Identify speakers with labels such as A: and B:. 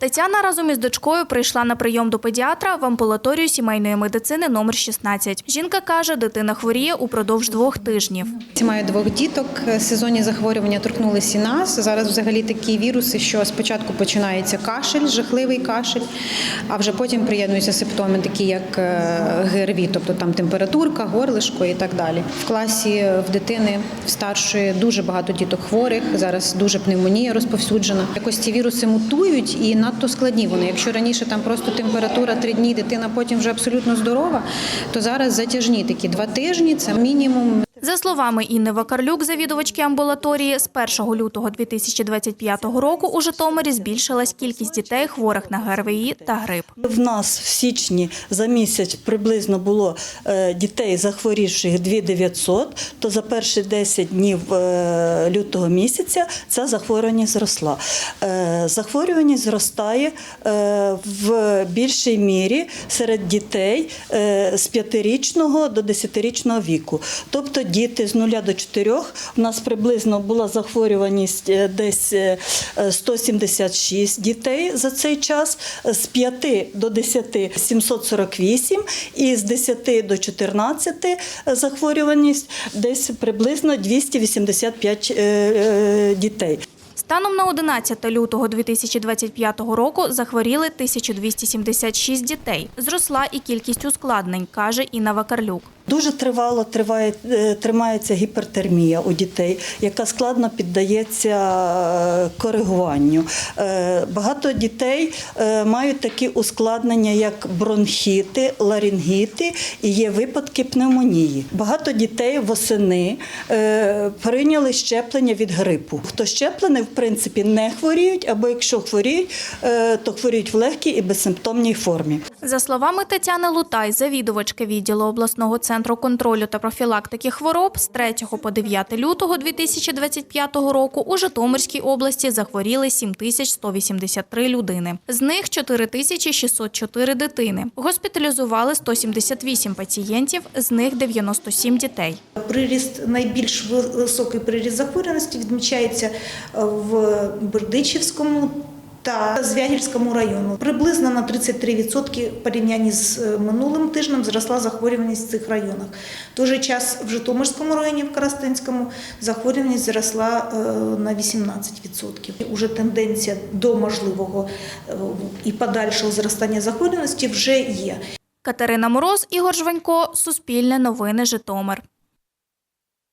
A: Тетяна разом із дочкою прийшла на прийом до педіатра в амбулаторію сімейної медицини номер 16. Жінка каже, дитина хворіє упродовж двох тижнів.
B: Маю двох діток. Сезонні захворювання торкнулися і нас. Зараз взагалі такі віруси, що спочатку починається кашель, жахливий кашель, а вже потім приєднуються симптоми, такі як е, ГРВІ, тобто там температурка, горлишко і так далі. В класі в дитини в старшої дуже багато діток хворих. Зараз дуже пневмонія розповсюджена. Якось ці віруси мутують і надто складні вони. Якщо раніше там просто температура три дні, дитина потім вже абсолютно здорова, то зараз затяжні такі два тижні. Це мінімум.
A: За словами Інни Вакарлюк, завідувачки амбулаторії, з 1 лютого 2025 року у Житомирі збільшилась кількість дітей, хворих на ГРВІ та грип.
C: В нас в січні за місяць приблизно було е, дітей захворівших 2900, то за перші 10 днів е, лютого місяця ця захворюваність зросла. Е, Захворюваність зростає в більшій мірі серед дітей з 5-річного до 10-річного віку. Тобто діти з 0 до 4 у нас приблизно була захворюваність е, десь е, 176 дітей за цей час, з 5 до 10 – 748 і з 10 до 14 захворюваність десь приблизно 285 е, е, дітей.
A: Станом на 11 лютого 2025 року захворіли 1276 дітей. Зросла і кількість ускладнень, каже Інна Вакарлюк.
C: Дуже тривало триває, е, тримається гіпертермія у дітей, яка складно піддається е, коригуванню. Е, Багато дітей мають такі ускладнення, як бронхіти, ларингіти і є випадки пневмонії. Багато дітей восени прийняли щеплення від грипу. Хто щеплений, в принципі, не хворіють, або якщо хворіють, то хворіють в легкій і безсимптомній формі.
A: За словами Тетяни Лутай, завідувачки відділу обласного центру контролю та профілактики хвороб, з 3 по 9 лютого 2025 року у Житомирській області захворіли 7183 людини. З них 4604 дитини. Госпіталізували 178 пацієнтів, з них 97 дітей.
D: Приріст найбільш високий приріст захворюваності відмічається е, в Бердичівському та Звягільському району. Приблизно на 33% в порівнянні з е, минулим тижнем зросла захворюваність в цих районах. В той же час в Житомирському районі, в Коростенському, захворюваність зросла е, на 18%. Уже тенденція до можливого е, і подальшого зростання захворюваності вже є.
A: Катерина Мороз, Ігор Жванько, Суспільне новини Житомир.